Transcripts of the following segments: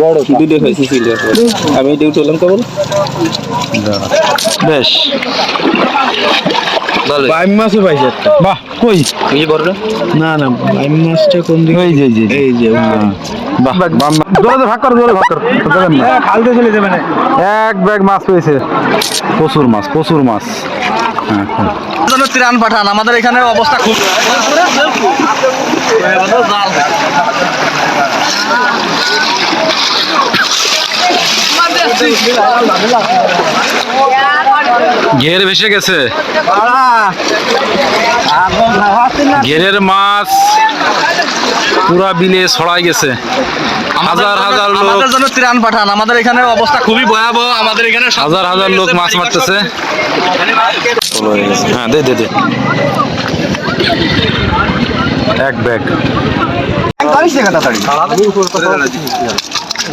বড় দুটো সিলভার আমি ডিউটি হলাম কেবল। বেশ। ভালো বাইম মাছও পাইছে একটা। বাহ কই? এই বড়টা না না বাইম মাছটা কোন দিকে? এই যে যে এই যে। বাহ বাহ। দৌড়ে ভাগ কর দৌড়ে ভাগ কর। দেবেন না। খালতে চলে যাবে না। এক ব্যাগ মাছ পেয়েছে প্রচুর মাছ প্রচুর মাছ। হ্যাঁ হ্যাঁ। জন্য ত্রাণ পাঠান। আমাদের এখানে অবস্থা খুব ঘের ভেসে গেছে। ঘেরের মাছ পুরা বিলে ছড়াই গেছে। হাজার হাজার লোক আমাদের জন্য ত্রাণ পাঠান। আমাদের এখানে অবস্থা খুবই ভয়াবহ। আমাদের এখানে হাজার হাজার লোক মাছ মারতেছে। হ্যাঁ দে দে দে। এক ব্যাগ।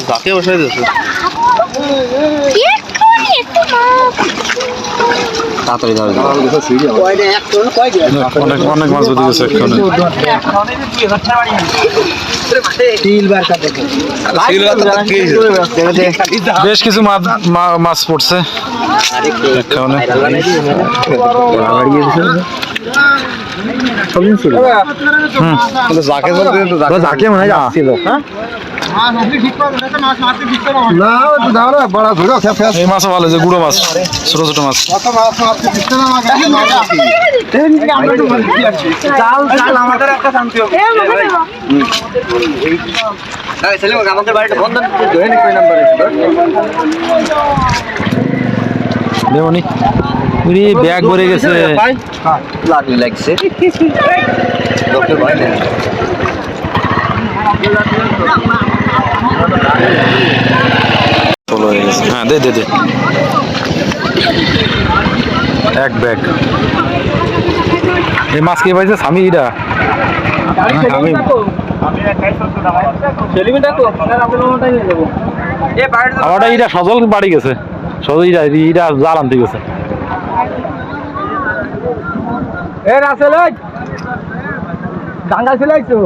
যাকে বসে দিয়েছে। তাড়াতাড়ি দাও অনেক অনেক মাছ বদি গেছে এক্ষণে বেশ কিছু মাছ পড়ছে এক্ষণে হুম যাকে যাকে মনে হয় আসছিল হ্যাঁ এই মাছও ভালো যে গুঁড়ো মাছ ছোট ছোট মাছ। আমাদের বাড়িটা বন্ধ দেবনি উরি ব্যাগ ভরে গেছে। লাগছে। হ্যাঁ দে দে দে। এক ব্যাগ। এই মাছ কে পাইছে? স্বামী ইটা আমি আমারটা ইটা সজল বাড়ি গেছে। সজল জাল আনতে গেছে। এ রাসেল ডাঙ্গা ফেলাইছো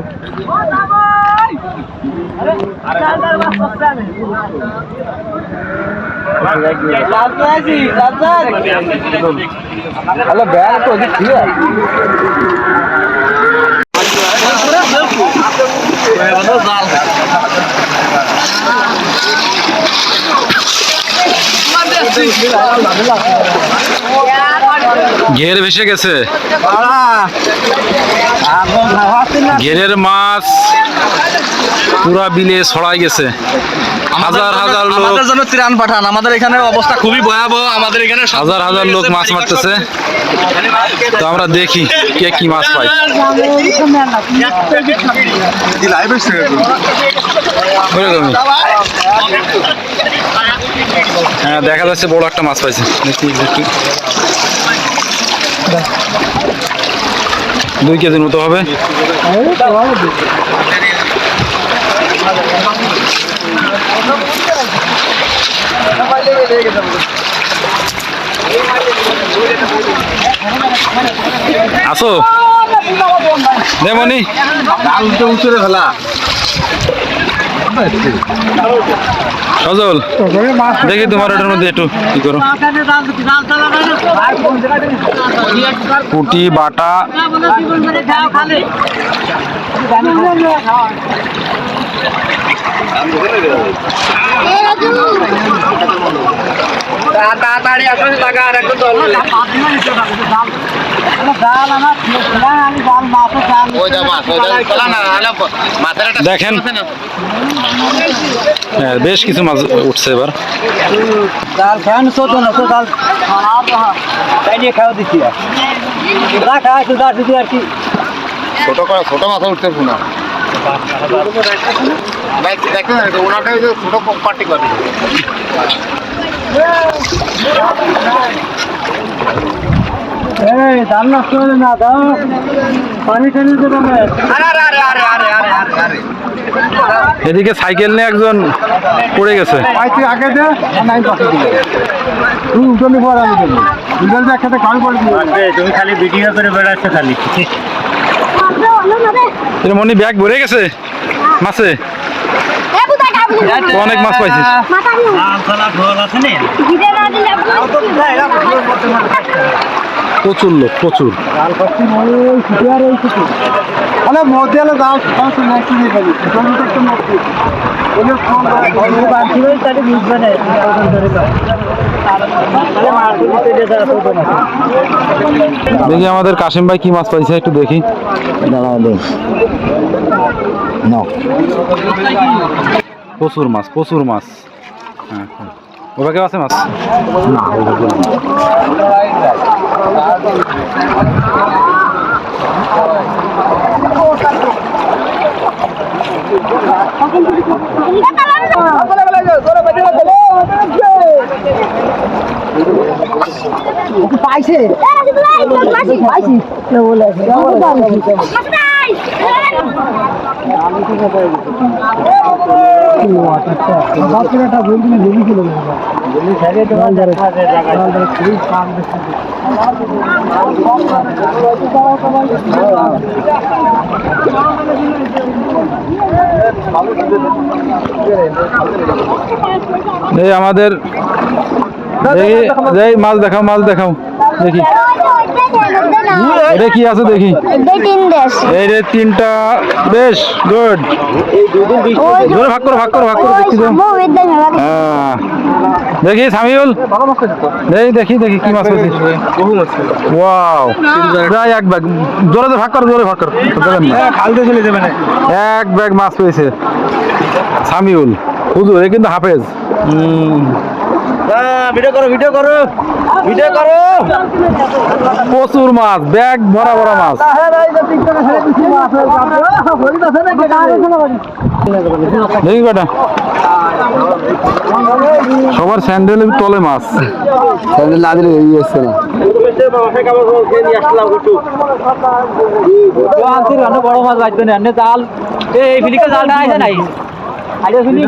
হ্যালো ব্যাগ তো ঠিক ছিল। ঘের ভেসে গেছে। ঘেরের মাছ পুরা বিলে ছড়াই গেছে। হাজার হাজার লোক আমাদের জন্য ত্রাণ পাঠান। আমাদের এখানে অবস্থা খুবই ভয়াবহ। আমাদের এখানে হাজার হাজার লোক মাছ মারতেছে। তো আমরা দেখি কে কি মাছ পাই ওরকমই। হ্যাঁ দেখা যাচ্ছে বড় একটা মাছ পাইছে। দুই কেজির মতো হবে। আসো। দেমনি সজল, দেখি তোমার ওটার মধ্যে একটু কি করো। পুটি বাটা। তাড়াতাড়ি আসো টাকা আর একটু দেখেন বেশ কিছু মাছ উঠছে এবার ছোট ছোট মাছ উঠতে না দেখেন ওনাটাই ছোট পার্টি করে এই ধান নষ্ট না দাও। পানি টেনে এদিকে সাইকেল নিয়ে একজন পড়ে গেছে। মনি ব্যাগ ভরে গেছে মাসে অনেক মাছ পাইছিস। প্রচুর লোক প্রচুর। হয়ে দেখি আমাদের কাশিম ভাই কি মাছ পাইছে একটু দেখি। প্রচুর মাছ প্রচুর মাছ। হ্যাঁ। হ্যাঁ। আছে মাছ না পাইছে বাচ্চাটা বলছি না জমি ছিল এই আমাদের দেখি এই মাছ দেখাও। মাছ দেখাও দেখি। এটা কি আছে দেখি? এই রে তিনটা বেশ গুড জোরে ভাগ করো ভাগ করো ভাগ করো দেখি হ্যাঁ। দেখি সামিউল। এই দেখি দেখি কি মাছ পেয়েছিস ওয়াও প্রায় এক ব্যাগ জোরে জোরে ভাগ করো জোরে ভাগ করো। দেবেন না। খালতে চলে যাবে না এক ব্যাগ মাছ পেয়েছে সামিউল। হুজুর এ কিন্তু হাফেজ। ভিডিও করো ভিডিও করো ভিডিও করো। প্রচুর মাছ ব্যাগ ভরা ভরা মাছ। সবার স্যান্ডেলের তলে মাছ। স্যান্ডেল না দিলে এই আসছে না। বড় মাছ বাজবে না জাল এই ফিলিকে জালটা আইছে নাই? আইছে ফিলিক?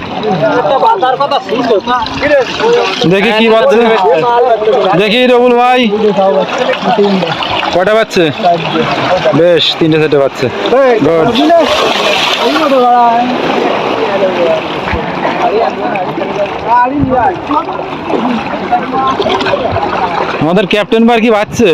দেখি কি বাচ্চা দেখি রবুল ভাই। কটা বাচ্চে বেশ, তিনটে বাচ্চে গুড আমাদের ক্যাপ্টেন বার কি বাচ্চে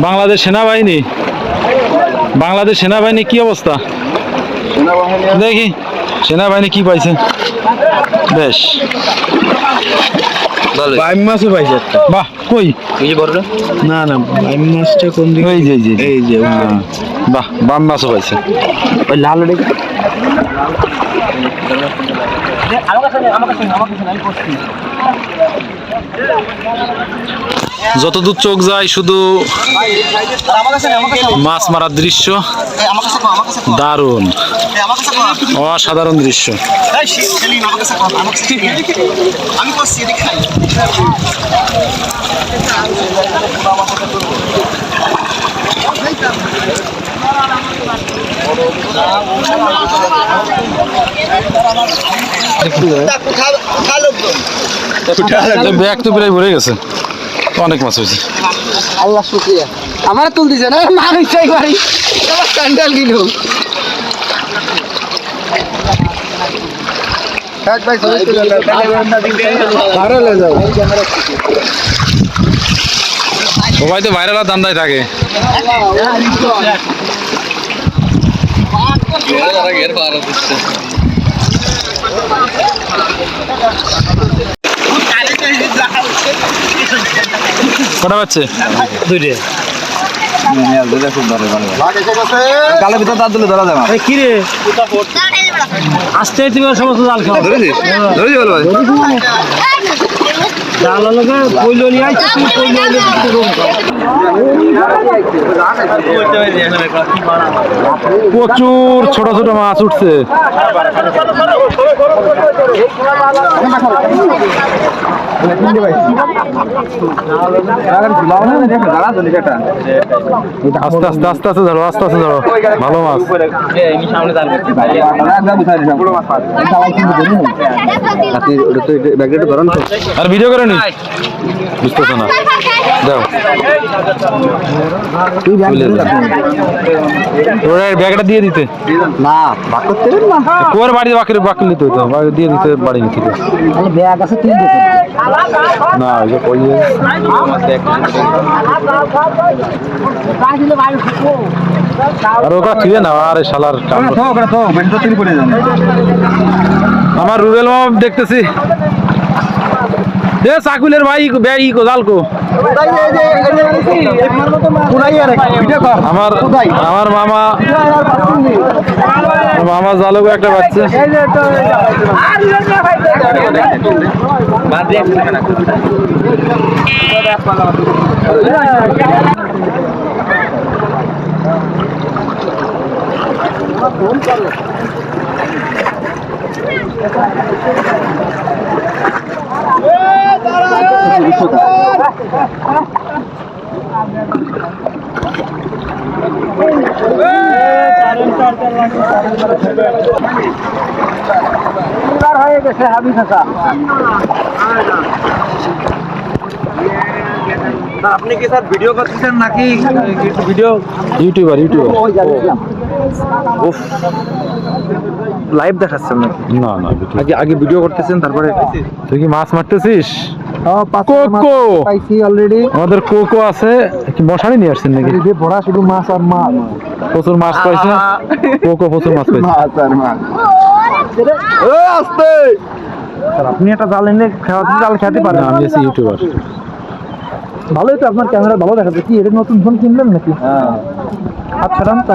বাংলাদেশ সেনাবাহিনী। বাংলাদেশ সেনাবাহিনী কি অবস্থা? দেখি সেনাবাহিনী কি পাইছে? বেশ। বাইম মাছও পাইছে একটা। বাহ কই? এই যে বড়টা না না বাইম মাছটা কোন দিকে? এই যে এই যে হ্যাঁ। বাহ বাম মাছও পাইছে। ওই লাল রেখে। যতদূর চোখ যায় শুধু মাছ মারার দৃশ্য। দারুণ। অসাধারণ দৃশ্য। ব্যাগ তো প্রায় ভরে গেছে। অনেক মাছ হয়েছে। আল্লাহ শুক্রিয়া। আমার তুল দিছে না? মানুষ চাই বাড়ি আমার স্যান্ডেল কিনো। সবাই তো ভাইরাল দান্দায় থাকে। কটা পাচ্ছে কালের ভিতরে তার দিলে ধরা যাবে না। কি রে? আসতে তুমি সমস্ত জাল খাওয়া ধরেছিস? ধরেছি প্রচুর ছোট ছোট মাছ উঠছে। আস্তে আস্তে আস্তে আস্তে ধরো আস্তে আস্তে ধরো। ভালো মাছ। আর ভিডিও করে নি? বুঝতেছো না? দাও। ওরা ব্যাগটা দিয়ে দিতে। না ভাগ করতে না। কোর বাড়ি বাকি বাকি নিতে হতো দিয়ে দিতে বাড়ি নিতে। তাহলে ব্যাগ আছে তিন না ওই যে কই যে- আর ওটা থুয়ে না আরে শালার কাম আমার রুবেল মামা দেখতেছি। এ সাকুলের ভাই ভাই কো জালকো আমার আমার মামা মামা জালকো একটা বাচ্চা। হয়ে গেছে হাবি থাকা আপনি কি স্যার ভিডিও করতেছেন নাকি? Video YouTuber. ইউটিউবার লাইভ দেখাচ্ছেন নাকি? না না আগে আগে ভিডিও করতেছেন তারপরে তুই কি মাছ মারতেছিস? Coco Coco! পাইছি অলরেডি আমাদের কোকো আছে। কি মশারি নিয়ে আসছেন নাকি? যে ভরা শুধু মাছ আর মাছ। প্রচুর মাছ পাইছে কোকো প্রচুর মাছ পাইছে। মাছ আর মাছ। স্যার আপনি একটা জাল এনে খাওয়াতে জাল খেতে পারেন। আমি আছি ইউটিউবার ভালোই তো আপনার ক্যামেরা ভালো দেখাচ্ছে। কি এটা নতুন ফোন কিনলেন নাকি? আচ্ছা রাম তো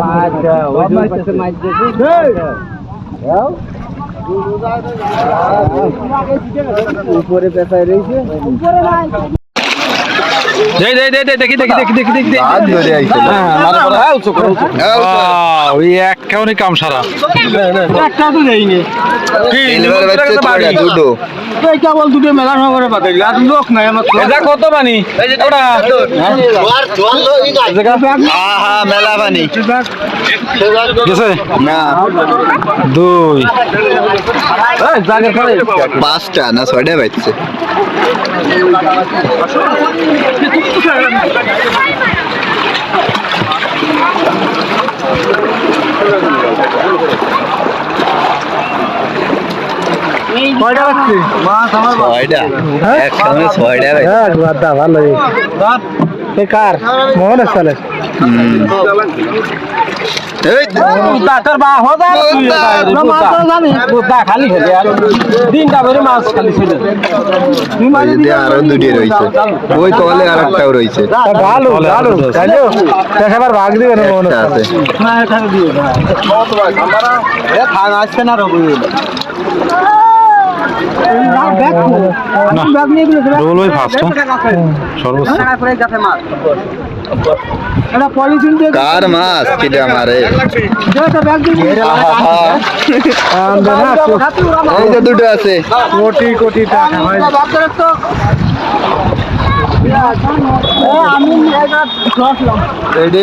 ভাই উপরে পেশায় রয়েছে। দেই দেই দেই দেই, দেখি দেখি দেখি দেখি দেখি দেখি। হ্যাঁ, মারা হ্যাঁ, উঁচু করো, উঁচু ওই এক কাম সারা। একটা তো কি দুটো এই কেবল দুটো মেলা নগরে পাঠাইলে আর লোক নাই আমার এটা কত পানি ওটা। আহা মেলা পানি গেছে? না। দুই। পাঁচটা না ছয়টা বাজছে। কয়টা রাখছি মাছ আমার ছয়টা একসঙ্গে ছয়টা বাজছে। হ্যাঁ ভালো এ কার? মোহন সালে এই তো। তোর বা হদা জানি খালি খেলে আর দিনটা ভরে মাছ খালি ছিল ওই যে দিয়ে দুটি রয়েছে। ওই তলে আর একটাও রয়েছে ভালো ভালো। ভাগ দিবে না মোহন আছে। না এখানে দিও না এ থান আসছে না রবি না ওই ফার্স্ট সর্বোচ্চ কার মাছ কিটা মারে এই যে দুটো আছে। কোটি কোটি টাকা ভাই।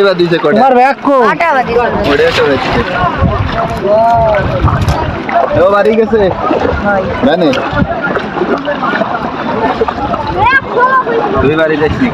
বা দিছে কটা? তোমার ব্যাগ কো ওটাই তো রয়েছে ও বাড়ি গেছে? জানে? দুই বাড়ি যাচ্ছি